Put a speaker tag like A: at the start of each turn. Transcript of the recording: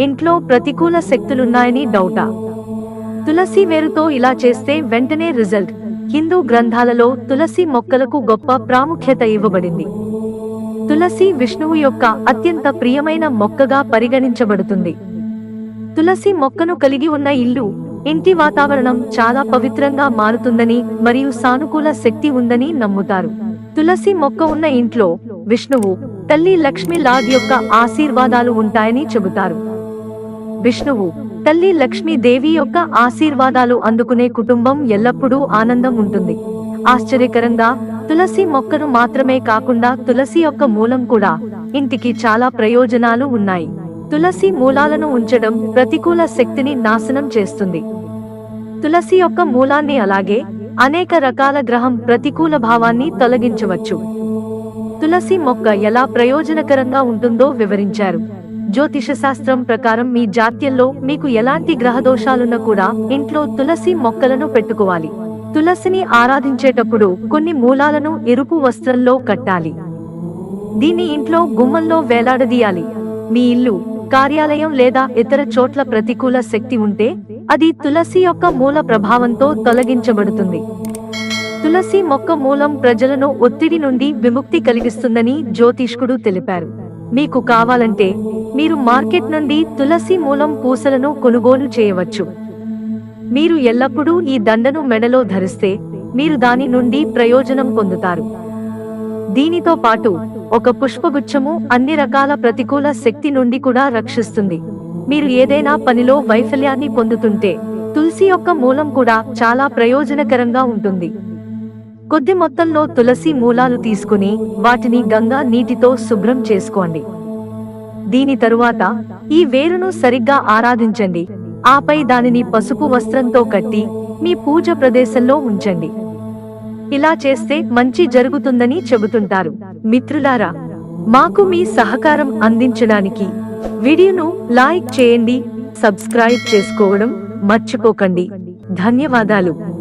A: ఇంట్లో ప్రతికూల శక్తులున్నాయని డౌటా తులసి వేరుతో ఇలా చేస్తే వెంటనే రిజల్ట్ హిందూ గ్రంథాలలో తులసి మొక్కలకు గొప్ప ప్రాముఖ్యత ఇవ్వబడింది. తులసి విష్ణువు యొక్క అత్యంత ప్రియమైన మొక్కగా పరిగణించబడుతుంది. తులసి మొక్కను కలిగి ఉన్న ఇల్లు ఇంటి వాతావరణం చాలా పవిత్రంగా మారుతుందని మరియు సానుకూల శక్తి ఉందని నమ్ముతారు. తులసి మొక్క ఉన్న ఇంట్లో విష్ణువు తల్లి లక్ష్మి లార్డ్ యొక్క ఆశీర్వాదాలు ఉంటాయని చెబుతారు. విష్ణువు తల్లి లక్ష్మీ దేవి యొక్క ఆశీర్వాదాలు అందుకునే కుటుంబం ఎల్లప్పుడూ ఆనందం ఉంటుంది. ఆశ్చర్యకరంగా తులసి మొక్కను మాత్రమే కాకుండా తులసి యొక్క మూలం కూడా ఇంటికి చాలా ప్రయోజనాలు ఉన్నాయి. తులసి మూలాలను ఉంచడం ప్రతికూల శక్తిని నాశనం చేస్తుంది. తులసి యొక్క మూలాన్ని అలాగే అనేక రకాల గ్రహం ప్రతికూల భావాన్ని తొలగించవచ్చు. తులసి మొక్క ఎలా ప్రయోజనకరంగా ఉంటుందో వివరించారు. జ్యోతిష శాస్త్రం ప్రకారం మీ జాత్యంలో మీకు ఎలాంటి గ్రహదోషాలున్నా కూడా ఇంట్లో తులసి మొక్కలను పెట్టుకోవాలి. తులసిని ఆరాధించేటప్పుడు కొన్ని మూలాలను ఎరుపు వస్త్రంలో కట్టాలి. దీన్ని ఇంట్లో గుమ్మంలో వేలాడదీయాలి. మీ ఇల్లు కార్యాలయం లేదా ఇతర చోట్ల ప్రతికూల శక్తి ఉంటే అది తులసి యొక్క మూల ప్రభావంతో తొలగించబడుతుంది. తులసి మొక్క మూలం ప్రజలను ఒత్తిడి నుండి విముక్తి కలిగిస్తుందని జ్యోతిష్కుడు తెలిపారు. మీకు కావాలంటే మీరు మార్కెట్ నుండి తులసి మూలం పూసలను కొనుగోలు చేయవచ్చు. మీరు ఎల్లప్పుడూ ఈ దండను మెడలో ధరిస్తే మీరు దాని నుండి ప్రయోజనం పొందుతారు. దీనితో పాటు ఒక పుష్పగుచ్చము అన్ని రకాల ప్రతికూల శక్తి నుండి కూడా రక్షిస్తుంది. మీరు ఏదైనా పనిలో వైఫల్యాన్ని పొందుతుంటే తులసి యొక్క మూలం కూడా చాలా ప్రయోజనకరంగా ఉంటుంది. కొద్ది మొత్తంలో తులసి మూలాలు తీసుకుని వాటిని గంగా నీటితో శుభ్రం చేసుకోండి. దీని తరువాత ఈ వేరును సరిగ్గా ఆరాధించండి. ఆపై దానిని పసుపు వస్త్రంతో కట్టి మీ పూజ ప్రదేశంలో ఉంచండి. ఇలా చేస్తే మంచి జరుగుతుందని చెబుతుంటారు. మిత్రులారా మాకు మీ సహకారం అందించడానికి వీడియోను లైక్ చేయండి సబ్స్క్రైబ్ చేసుకోవడం మర్చిపోకండి. ధన్యవాదాలు.